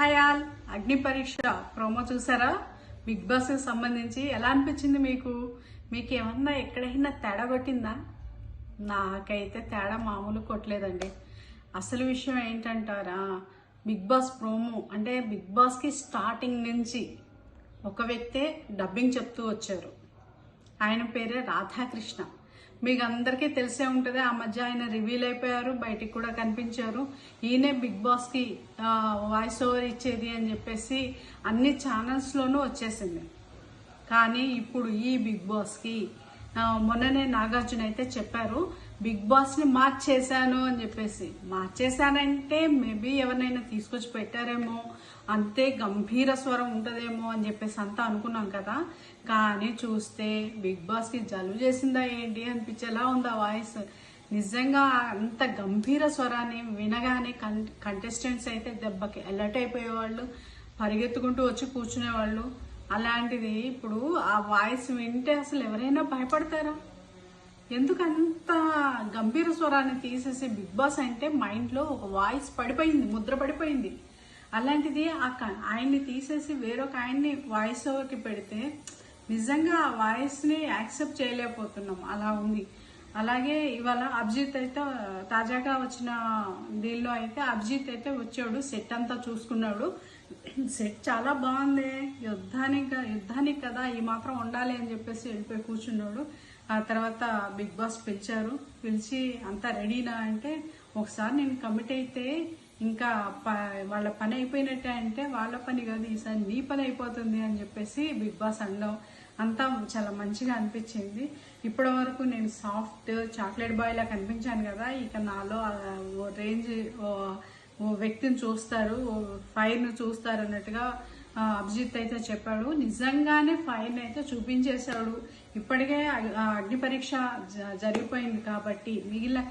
హయాల్ అగ్ని పరీక్ష ప్రోమో చూసారా? బిగ్ బాస్ సంబంధించి. ఎలా అనిపించింది మీకు? మీకు ఏమన్నా ఎక్కడైనా తేడా కొట్టిందా? నాకైతే తేడా మామూలు కొట్టలేదండి. అసలు విషయం ఏంటంటారా? బిగ్ బాస్ ప్రోమో అంటే బిగ్ బాస్కి స్టార్టింగ్ నుంచి ఒక వ్యక్తే డబ్బింగ్ చెప్తూ వచ్చారు. ఆయన పేరే రాధాకృష్ణ. మీకు అందరికీ తెలిసే ఉంటుంది ఆ మధ్య ఆయన రివీల్ అయిపోయారు బయటికి కూడా కనిపించారు. ఈయనే బిగ్ బాస్కి వాయిస్ ఓవర్ ఇచ్చేది అని చెప్పేసి అన్ని ఛానల్స్లోనూ వచ్చేసింది. కానీ ఇప్పుడు ఈ బిగ్ బాస్కి మొన్ననే నాగార్జున అయితే చెప్పారు బిగ్ బాస్ని మార్చేశాను అని చెప్పేసి. మార్చేశానంటే మేబీ ఎవరినైనా తీసుకొచ్చి పెట్టారేమో అంతే గంభీర స్వరం ఉంటుందేమో అని చెప్పేసి అంతా అనుకున్నాం కదా. కానీ చూస్తే బిగ్ బాస్కి జలుబు చేసిందా ఏంటి అనిపించేలా ఉంది ఆ వాయిస్. నిజంగా అంత గంభీర స్వరాన్ని వినగానే కంటెస్టెంట్స్ అయితే దెబ్బకి అలర్ట్ అయిపోయేవాళ్ళు పరిగెత్తుకుంటూ వచ్చి కూర్చునేవాళ్ళు. అలాంటిది ఇప్పుడు ఆ వాయిస్ వింటే అసలు ఎవరైనా భయపడతారా? ఎందుకంత గంభీర స్వరాన్ని తీసేసి బిగ్ బాస్ అంటే మైండ్లో ఒక వాయిస్ పడిపోయింది ముద్ర పడిపోయింది. అలాంటిది ఆ ఆయన్ని తీసేసి వేరొక ఆయన్ని వాయిస్ ఓవర్కి పెడితే నిజంగా ఆ వాయిస్ని యాక్సెప్ట్ చేయలేకపోతున్నాం. అలా ఉంది. అలాగే ఇవాళ అభిజిత్ అయితే తాజాగా వచ్చిన దీనిలో అయితే అభిజిత్ అయితే వచ్చాడు సెట్ అంతా చూసుకున్నాడు. సెట్ చాలా బాగుంది. యుద్ధానికి యుద్ధానికి కదా ఈ మాత్రం ఉండాలి అని చెప్పేసి వెళ్ళిపోయి కూర్చున్నాడు. ఆ తర్వాత బిగ్ బాస్ పిలిచారు. పిలిచి అంతా రెడీనా? అంటే ఒకసారి నేను కమిట్ అయితే ఇంకా ప- వాళ్ళ పని అయిపోయినట్టే అంటే వాళ్ళ పని కాదు ఈసారి నీ పని అయిపోతుంది అని చెప్పేసి బిగ్ బాస్ అనడం. అంతా చాలా మంచిగా అనిపించింది. ఇప్పటి వరకు నేను సాఫ్ట్ చాక్లెట్ బాయ్ లా కనిపించాను కదా ఇక నాలో ఓ రేంజ్ ఓ- వ్యక్తిని చూస్తారు ఓ ఫైర్ను చూస్తారు అన్నట్టుగా అభిజిత్ అయితే చెప్పాడు. నిజంగానే ఫైర్ని అయితే చూపించేశాడు. ఇప్పటికే అగ్- ఆ అగ్ని పరీక్ష జ- జరిగిపోయింది కాబట్టి మిగిలిన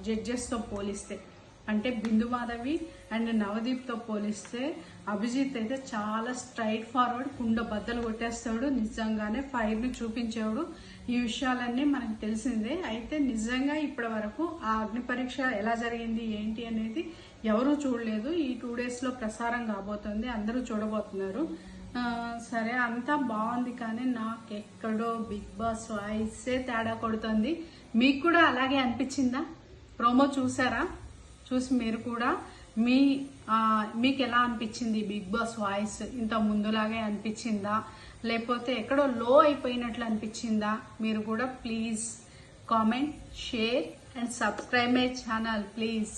జడ్జెస్తో పోలిస్తే. అంటే బిందు మాధవి అండ్ నవదీప్తో పోలిస్తే అభిజిత్ అయితే చాలా స్ట్రైట్ ఫార్వర్డ్ కుండ బద్దలు కొట్టేస్తాడు. నిజంగానే ఫైర్ని చూపించేవాడు. ఈ విషయాలన్నీ మనకు తెలిసిందే. అయితే నిజంగా ఇప్పటి వరకు ఆ అగ్ని పరీక్ష ఎలా జరిగింది ఏంటి అనేది ఎవరూ చూడలేదు. ఈ టూ డేస్లో ప్రసారం కాబోతుంది. అందరూ చూడబోతున్నారు. సరే అంతా బాగుంది కానీ నాకు ఎక్కడో బిగ్ బాస్ వాయిసే తేడా కొడుతుంది. మీకు కూడా అలాగే అనిపించిందా? ప్రోమో చూసారా? చూసి మీరు కూడా మీ మీకు ఎలా అనిపించింది బిగ్ బాస్ వాయిస్? ఇంత ముందులాగే అనిపించిందా? లేకపోతే ఎక్కడో లో అయిపోయినట్లు అనిపించిందా? మీరు కూడా please comment share and subscribe my channel please.